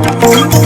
Oh,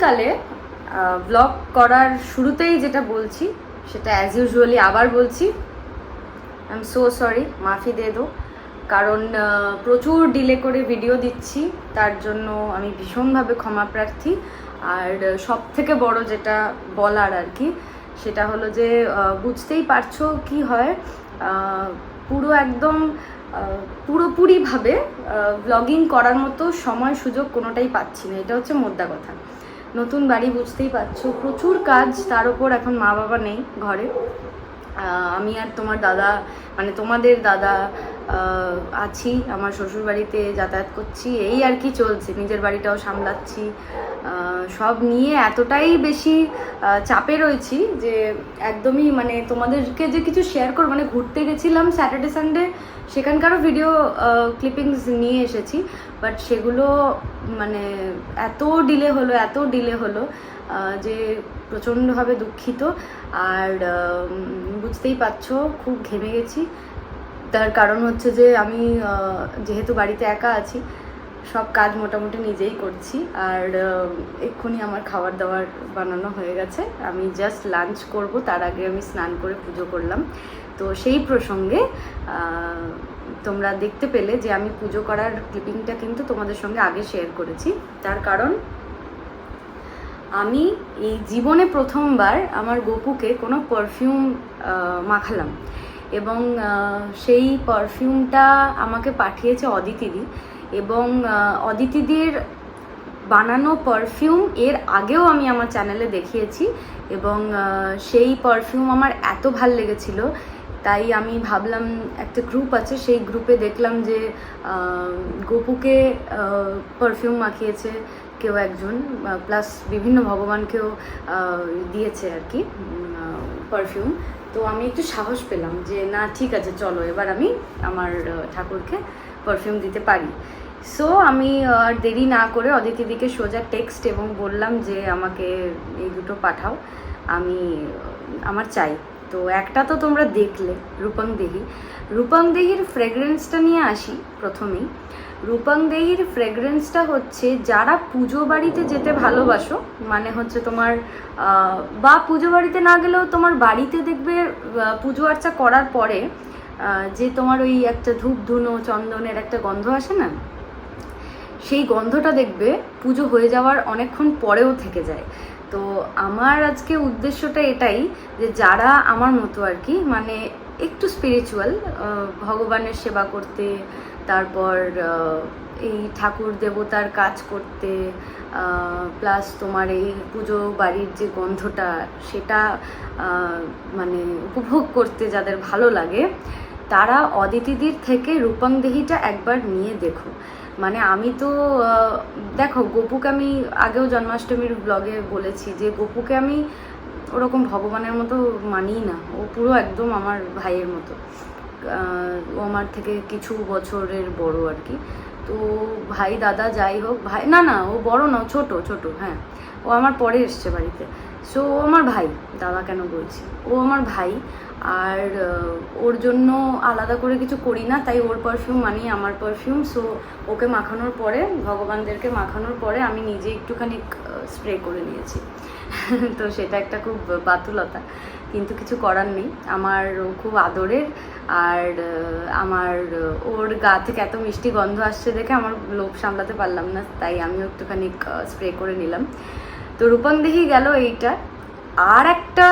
ইদানিংকালে blog করার শুরুতেই যেটা বলছি, সেটা অ্যাজ ইউজুয়ালি আবার বলছি। আই এম সো সরি মাফি দিয়ে দো। কারণ প্রচুর ডিলে করে ভিডিও দিচ্ছি, তার জন্য আমি ভীষণভাবে ক্ষমা প্রার্থী। আর সব থেকে বড় যেটা বলার আর কি, সেটা হলো যে বুঝতেই পারছ কি হয় পুরো একদম পুরোপুরিভাবে ব্লগিং করার মতো সময় সুযোগ কোনোটাই পাচ্ছি না। এটা হচ্ছে মোদ্দা কথা। নতুন বাড়ি বুঝতেই পারছ। প্রচুর কাজ তার উপর এখন মা বাবা নেই ঘরে। আমি আর তোমার দাদা মানে তোমাদের দাদা আছি, আমার শ্বশুর বাড়িতে যাতায়াত করছি, এই আর কি চলছে, নিজের বাড়িটাও সামলাচ্ছি সব নিয়ে এতটাই বেশি চাপে রয়েছি যে একদমই মানে তোমাদেরকে যে কিছু শেয়ার করব মানে ঘুরতে গেছিলাম স্যাটারডে সানডে সেখানকারও ভিডিও ক্লিপিংস নিয়ে এসেছি বাট সেগুলো মানে এত ডিলে হলো, এত ডিলে হলো যে প্রচণ্ডভাবে দুঃখিত আর বুঝতেই পারছ, খুব ঘেমে গেছি। তার কারণ হচ্ছে যে আমি যেহেতু বাড়িতে একা আছি, সব কাজ মোটামুটি নিজেই করছি। আর এক্ষুনি আমার খাবার দাবার বানানো হয়ে গেছে। আমি জাস্ট লাঞ্চ করব, তার আগে আমি স্নান করে পুজো করলাম। তো সেই প্রসঙ্গে তোমরা দেখতে পেলে যে আমি পুজো করার ক্লিপিংটা কিন্তু তোমাদের সঙ্গে আগে শেয়ার করেছি। তার কারণ আমি এই জীবনে প্রথমবার আমার গপুকে কোনো পারফিউম মাখালাম। এবং সেই পারফিউমটা আমাকে পাঠিয়েছে অদিতিদি। এবং অদিতিদির বানানো পারফিউম এর আগেও আমি আমার চ্যানেলে দেখিয়েছি। এবং সেই পারফিউম আমার এত ভালো লেগেছিল। তাই আমি ভাবলাম, একটা গ্রুপ আছে, সেই গ্রুপে দেখলাম যে গপুকে পারফিউম মাখিয়েছে। কেউ একজন প্লাস বিভিন্ন ভগবানকেও দিয়েছে আর কি পারফিউম তো আমি একটু সাহস পেলাম যে, না, ঠিক আছে, চলো, এবার আমি আমার ঠাকুরকে পারফিউম দিতে পারি। সো আমি আর দেরি না করে অদিতিদিকে সোজা টেক্সট এবং বললাম যে, আমাকে এই দুটো পাঠাও, আমি আমার চাই। তো একটা তো তোমরা দেখলে, রূপং দেহি। দেহির ফ্রেগরেন্সটা নিয়ে আসি প্রথমেই। রূপং দেহির ফ্রেগরেন্সটা হচ্ছে যারা পুজো বাড়িতে যেতে ভালোবাসো মানে হচ্ছে তোমার বা পুজো বাড়িতে না গেলেও তোমার বাড়িতে দেখবে পুজো আর্চা করার পরে যে তোমার ওই একটা ধূপ ধুনো চন্দনের একটা গন্ধ আসে না, সেই গন্ধটা দেখবে পুজো হয়ে যাওয়ার অনেকক্ষণ পরেও থেকে যায়। তো আমার আজকে উদ্দেশ্যটা এটাই যে যারা আমার মতো আর কি মানে একটু স্পিরিচুয়াল ভগবানের সেবা করতে তারপর এই ঠাকুর দেবতার কাজ করতে প্লাস তোমার এই পুজো বাড়ির যে গন্ধটা, সেটা মানে উপভোগ করতে যাদের ভালো লাগে, তারা অদিতিদির থেকে রূপং দেহিটা একবার নিয়ে দেখো। মানে আমি তো দেখো, গোপুকে আমি আগেও জন্মাষ্টমীর ব্লগে বলেছি যে, গোপুকে আমি ওরকম ভগবানের মতো মানি না। ও পুরো একদম আমার ভাইয়ের মতো। ও আমার থেকে কিছু বছরের বড় আর কি। তো ভাই, দাদা যাই হোক, ভাই, না না, ও বড় না ছোট ছোট হ্যাঁ। ও আমার পরে এসছে বাড়িতে। সো ও আমার ভাই, দাদা কেন বলছি? ও আমার ভাই, আর ওর জন্য আলাদা করে কিছু করি না, তাই ওর পারফিউম মানি আমার পারফিউম সো ওকে মাখানোর পরে, ভগবানদেরকে মাখানোর পরে, আমি নিজে একটুখানি স্প্রে করে নিয়েছি। তো সেটা একটা খুব বাতুলতা, কিন্তু কিছু করার নেই। আমার খুব আদরের আর আমার ওর গা থেকে এত মিষ্টি গন্ধ আসছে দেখে আমার লোভ সামলাতে পারলাম না, তাই আমিও একটুখানি স্প্রে করে নিলাম। তো রূপং দেহি গেল এইটা। আর একটা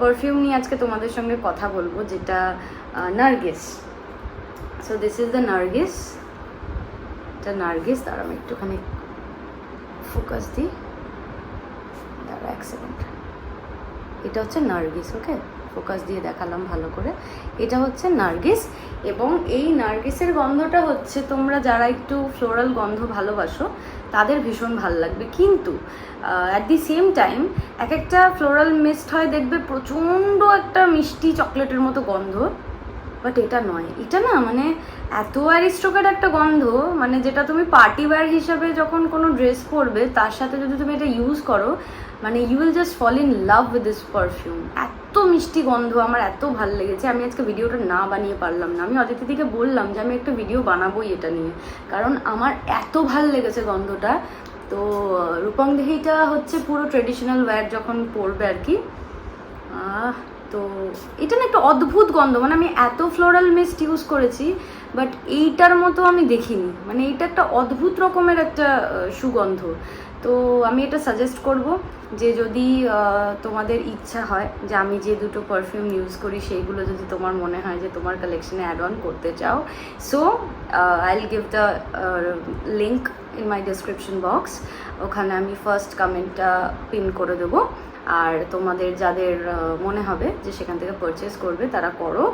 পারফিউম নিয়ে আজকে তোমাদের সঙ্গে কথা বলব, যেটা Nargis. So this is the Nargis. এটা নার্গিস তার আমি একটুখানি ফোকাস দিই। দাঁড়া এক সেকেন্ড এটা হচ্ছে নার্গিস, ওকে? ফোকাস দিয়ে দেখালাম ভালো করে। এটা হচ্ছে নার্গিস এবং এই নার্গিসের গন্ধটা হচ্ছে তোমরা যারা একটু ফ্লোরাল গন্ধ ভালোবাসো, তাদের ভীষণ ভালো লাগবে। কিন্তু অ্যাট দি সেম টাইম এক একটা ফ্লোরাল মিস্ট হয় দেখবে প্রচণ্ড একটা মিষ্টি চকলেটের মতো গন্ধ। বাট এটা নয়। এটা না মানে এত অ্যারিস্টোকেট একটা গন্ধ মানে যেটা তুমি পার্টি ওয়্যার হিসাবে যখন কোনো ড্রেস পরবে, তার সাথে যদি তুমি এটা ইউজ করো মানে you will just fall in love with this perfume এত মিষ্টি গন্ধ, আমার এত ভালো লেগেছে। আমি আজকে ভিডিওটা না বানিয়ে পারলাম না। আমি অদিতিদিকে বললাম যে, আমি একটা ভিডিও বানাবোই এটা নিয়ে। কারণ আমার এত ভালো লেগেছে গন্ধটা। তো রূপং দেহিটা হচ্ছে পুরো ট্রেডিশনাল ওয়্যার যখন পরবে আর কি। তো এটা না একটা অদ্ভুত গন্ধ মানে আমি এত ফ্লোরাল মিস্ট ইউজ করেছি বাট এইটার মতো আমি দেখিনি। মানে এটা একটা অদ্ভুত রকমের একটা সুগন্ধ। তো আমি এটা সাজেস্ট করব যে যদি তোমাদের ইচ্ছা হয় যে আমি যে দুটো পারফিউম ইউজ করি, সেইগুলো যদি তোমার মনে হয় যে তোমার কালেকশনে অ্যাড অন করতে চাও। So I will give the link in my description box ওখানে আমি ফার্স্ট কমেন্টটা পিন করে দেবো। আর তোমাদের যাদের মনে হবে যে সেখান থেকে পারচেস করবে, তারা করো।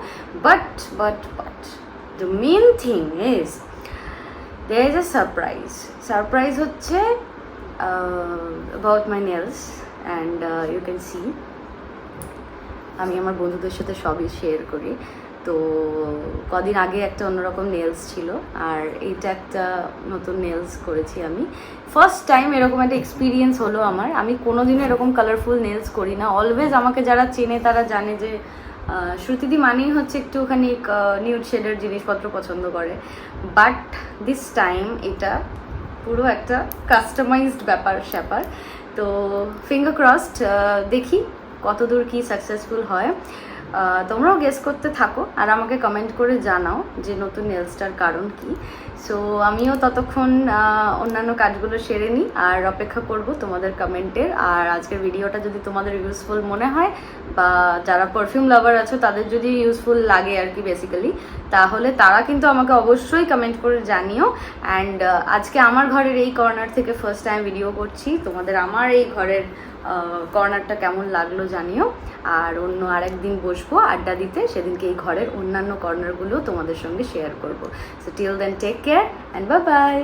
But but but the main thing is they is a surprise surprise হচ্ছে about my nails and you can see আমি আমার বন্ধুদের সাথে সবই শেয়ার করি। তো কদিন আগে একটা অন্যরকম নেলস ছিল, আর এইটা একটা নতুন নেলস করেছি আমি। ফার্স্ট টাইম এরকম একটা এক্সপিরিয়েন্স হলো আমার। আমি কোনোদিনও এরকম কালারফুল নেলস করি না। অলওয়েজ আমাকে যারা চেনে তারা জানে যে শ্রুতিদি মানেই হচ্ছে একটুখানি নিউড শেডের জিনিসপত্র পছন্দ করে। বাট দিস টাইম এটা পুরো একটা কাস্টমাইজড ব্যাপার, স্যাপার। তো ফিঙ্গার ক্রসড দেখি কতদূর কি সাকসেসফুল হয়। তোমরাও গেস করতে থাকো আর আমাকে কমেন্ট করে জানাও যে নতুন নেলসটার কারণ কি। সো আমিও ততক্ষণ অন্যান্য কাজগুলো সেরে নিই আর অপেক্ষা করব তোমাদের কমেন্টের আর আজকের ভিডিওটা যদি তোমাদের ইউজফুল মনে হয় বা যারা পারফিউম লাভার আছো, তাদের যদি ইউজফুল লাগে আর কি বেসিক্যালি তাহলে তারা কিন্তু আমাকে অবশ্যই কমেন্ট করে জানিও। অ্যান্ড আজকে আমার ঘরের এই কর্নার থেকে ফার্স্ট টাইম ভিডিও করছি। তোমাদের আমার এই ঘরের কর্নারটা কেমন লাগল জানিও। আর অন্য আরেকদিন বসবো, আড্ডা দিতে। সেদিনকে এই ঘরের অন্যান্য কর্নারগুলো তোমাদের সঙ্গে শেয়ার করব। So till then take care and বা বাই